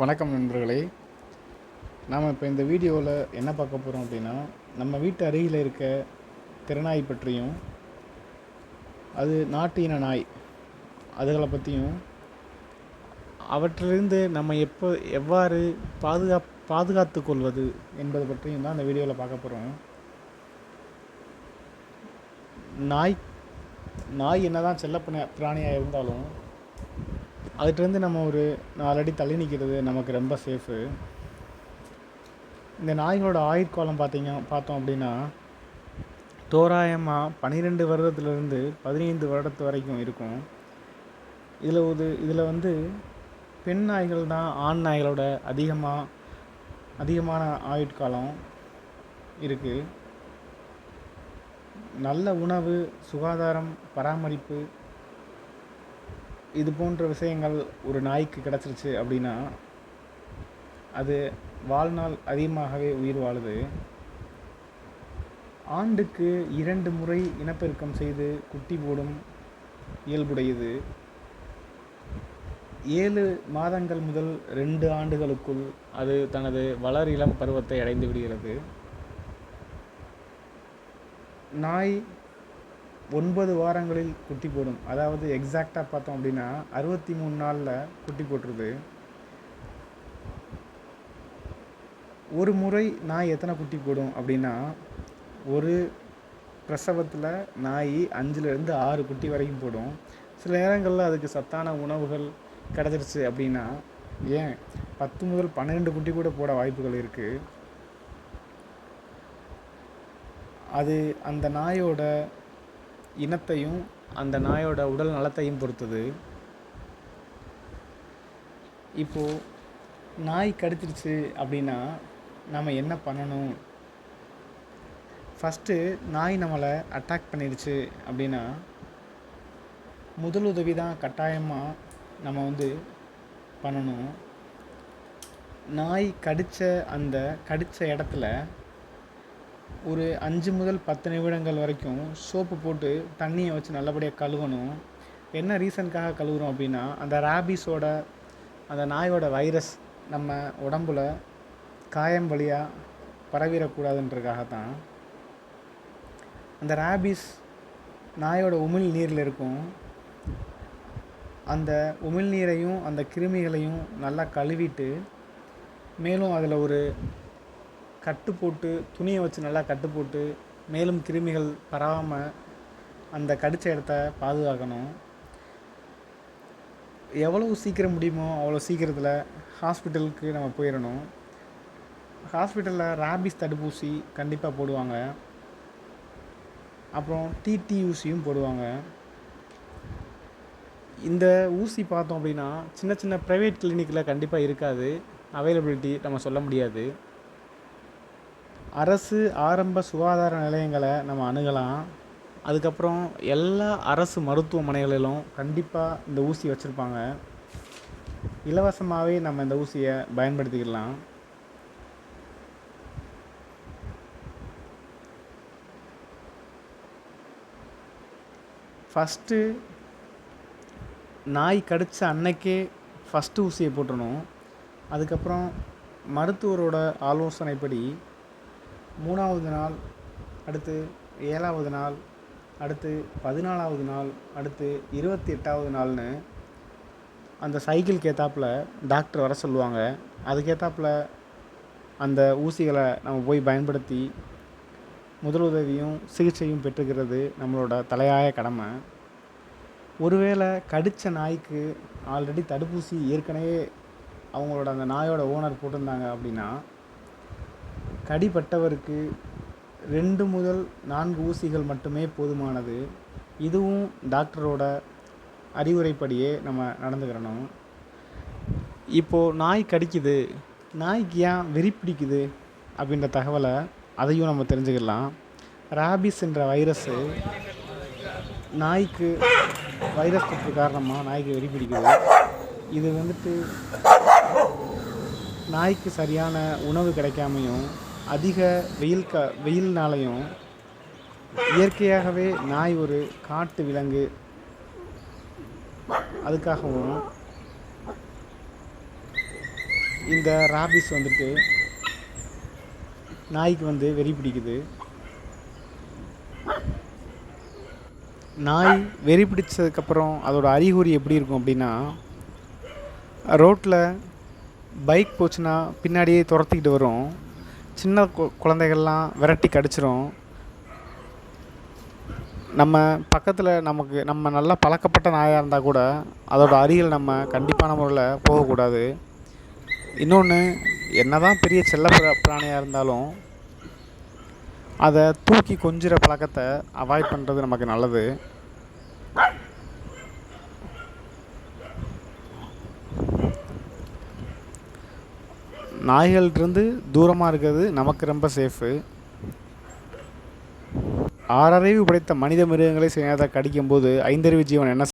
வணக்கம் நண்பர்களே. நாம் இப்போ இந்த வீடியோவில் என்ன பார்க்க போகிறோம் அப்படின்னா நம்ம வீட்டு அருகில் இருக்க திருநாய் பற்றியும் அது நாட்டு இன நாய் அதுகளை பற்றியும் அவற்றிலிருந்து நம்ம எப்போ எவ்வாறு பாதுகா பாதுகாத்து கொள்வது என்பது பற்றியும் தான் இந்த வீடியோவில் பார்க்க போகிறோம் நாய் நாய் என்னதான் செல்ல பிராணியாக இருந்தாலும் அதுகிட்டேருந்து நம்ம ஒரு நாலடி தள்ளி நிற்கிறது நமக்கு ரொம்ப சேஃபு இந்த நாய்களோட ஆயுட்காலம் பார்த்தீங்க பார்த்தோம் அப்படின்னா தோராயமாக பன்னிரெண்டு வருடத்துலேருந்து பதினைந்து வருடத்து வரைக்கும் இருக்கும். இதில் ஒரு இதில் வந்து பெண் நாய்கள் தான் ஆண் நாய்களோட அதிகமாக அதிகமான ஆயுட்காலம் இருக்குது நல்ல உணவு சுகாதாரம் பராமரிப்பு இது போன்ற விஷயங்கள் ஒரு நாய்க்கு கிடச்சிருச்சு அப்படின்னா அது வாழ்நாள் அதிகமாகவே உயிர் வாழுது. ஆண்டுக்கு இரண்டு முறை இனப்பெருக்கம் செய்து குட்டி போடும் இயல்புடையது. ஏழு மாதங்கள் முதல் ரெண்டு ஆண்டுகளுக்குள் அது தனது வளர் இளம் பருவத்தை அடைந்து விடுகிறது. நாய் ஒன்பது வாரங்களில் குட்டி போடும். அதாவது எக்ஸாக்டாக பார்த்தோம் அப்படின்னா அறுபத்தி மூணு நாளில் குட்டி போட்டுருது. ஒரு முறை நாய் எத்தனை குட்டி போடும் அப்படின்னா ஒரு பிரசவத்தில் நாய் அஞ்சுலேருந்து ஆறு குட்டி வரைக்கும் போடும். சில நேரங்களில் அதுக்கு சத்தான உணவுகள் கிடச்சிருச்சு அப்படின்னா ஏன்? பத்து முதல் பன்னிரெண்டு குட்டி கூட போட வாய்ப்புகள் இருக்குது அது அந்த நாயோட இனத்தையும் அந்த நாயோட உடல் நலத்தையும் பொறுத்தது. இப்போது நாய் கடிச்சிருச்சு அப்படின்னா நம்ம என்ன பண்ணணும்? ஃபஸ்ட்டு நாய் நம்மளை அட்டாக் பண்ணிடுச்சு அப்படின்னா முதலுதவி தான் கட்டாயமாக நம்ம வந்து பண்ணணும். நாய் கடித்த அந்த கடித்த இடத்துல ஒரு அஞ்சு முதல் பத்து நிமிடங்கள் வரைக்கும் சோப்பு போட்டு தண்ணியை வச்சு நல்லபடியாக கழுவணும். என்ன ரீசனுக்காக கழுவுறோம் அப்படின்னா அந்த ரேபிஸோட அந்த நாயோட வைரஸ் நம்ம உடம்புல காயம் வழியாக பரவிடக்கூடாதுன்றதுக்காக தான் அந்த ரேபிஸ் நாயோட உமிழ் நீரில் இருக்கும். அந்த உமிழ்நீரையும் அந்த கிருமிகளையும் நல்லா கழுவிட்டு மேலும் அதில் ஒரு கட்டு போட்டு துணியை வச்சு நல்லா கட்டு போட்டு மேலும் கிருமிகள் பரவாமல் அந்த கடித்த இடத்த பாதுகாக்கணும். எவ்வளோ சீக்கிரம் முடியுமோ அவ்வளோ சீக்கிரத்தில் ஹாஸ்பிட்டலுக்கு நம்ம போயிடணும். ஹாஸ்பிட்டலில் ரேபிஸ் தடுப்பூசி கண்டிப்பாக போடுவாங்க. அப்புறம் டிடி ஊசியும் போடுவாங்க. இந்த ஊசி பார்த்தோம் அப்படின்னா சின்ன சின்ன ப்ரைவேட் கிளினிக்கில் கண்டிப்பாக இருக்காது. அவைலபிலிட்டி நம்ம சொல்ல முடியாது. அரசு ஆரம்ப சுகாதார நிலையங்களை நம்ம அணுகலாம். அதுக்கப்புறம் எல்லா அரசு மருத்துவமனைகளிலும் கண்டிப்பாக இந்த ஊசி வச்சுருப்பாங்க. இலவசமாகவே நம்ம இந்த ஊசியை பயன்படுத்திக்கலாம் ஃபஸ்ட்டு நாய் கடித்த அன்னைக்கே ஃபஸ்ட்டு ஊசியை போட்டணும் அதுக்கப்புறம் மருத்துவரோட ஆலோசனைப்படி மூணாவது நாள் அடுத்து ஏழாவது நாள் அடுத்து பதினாலாவது நாள் அடுத்து இருபத்தி எட்டாவது நாள்னு அந்த சைக்கிளுக்கு ஏற்றாப்புல டாக்டர் வர சொல்லுவாங்க. அதுக்கேற்றாப்புல அந்த ஊசிகளை நம்ம போய் பயன்படுத்தி முதலுதவியும் சிகிச்சையும் பெற்றுக்கிறது நம்மளோட தலையாய கடமை. ஒருவேளை கடித்த நாய்க்கு ஆல்ரெடி தடுப்பூசி ஏற்கனவே அவங்களோட அந்த நாயோட ஓனர் போட்டிருந்தாங்க அப்படின்னா கடிபட்டவருக்கு ரெண்டு முதல் நான்கு ஊசிகள் மட்டுமே போதுமானது. இதுவும் டாக்டரோட அறிவுரைப்படியே நம்ம நடந்துக்கிறணும். இப்போது நாய் கடிக்குது. நாய்க்கு ஏன் வெறி பிடிக்குது அப்படின்ற தகவலை அதையும் நம்ம தெரிஞ்சுக்கலாம் ராபிஸ் என்ற வைரஸ்ஸு நாய்க்கு வைரஸ் தொற்று காரணமாக நாய்க்கு வெறி பிடிக்குது. இது வந்துட்டு நாய்க்கு சரியான உணவு கிடைக்காமையும் அதிக வெயில் க வெயில்னாலையும் இயற்கையாகவே நாய் ஒரு காட்டு விலங்கு. அதுக்காகவும் இந்த ராபிஸ் வந்துட்டு நாய்க்கு வந்து வெறி பிடிக்குது. நாய் வெறி பிடிச்சதுக்கப்புறம் அதோடய அறிகுறி எப்படி இருக்கும் அப்படின்னா ரோட்டில் பைக் போச்சுன்னா பின்னாடியே துரத்திக்கிட்டு வரும். சின்ன கு- குழந்தைகள்லாம் விரட்டி கடிச்சிரும். நம்ம பக்கத்தில் நமக்கு நம்ம நல்லா பழக்கப்பட்ட நாயாக இருந்தால் கூட அதோட அருகில் நம்ம கண்டிப்பான முறையில் போகக்கூடாது இன்னொன்று என்ன தான் பெரிய செல்ல பிராணியாக இருந்தாலும் அதை தூக்கி கொஞ்சிற பழக்கத்தை அவாய்ட் பண்ணுறது நமக்கு நல்லது. நாய்கள்கிட்டருந்து தூரமாக இருக்கிறது நமக்கு ரொம்ப சேஃபு ஆறறிவு படைத்த மனித மிருகங்களை சில நேரத்தில் கடிக்கும்போது ஐந்தறிவு ஜீவன் என்ன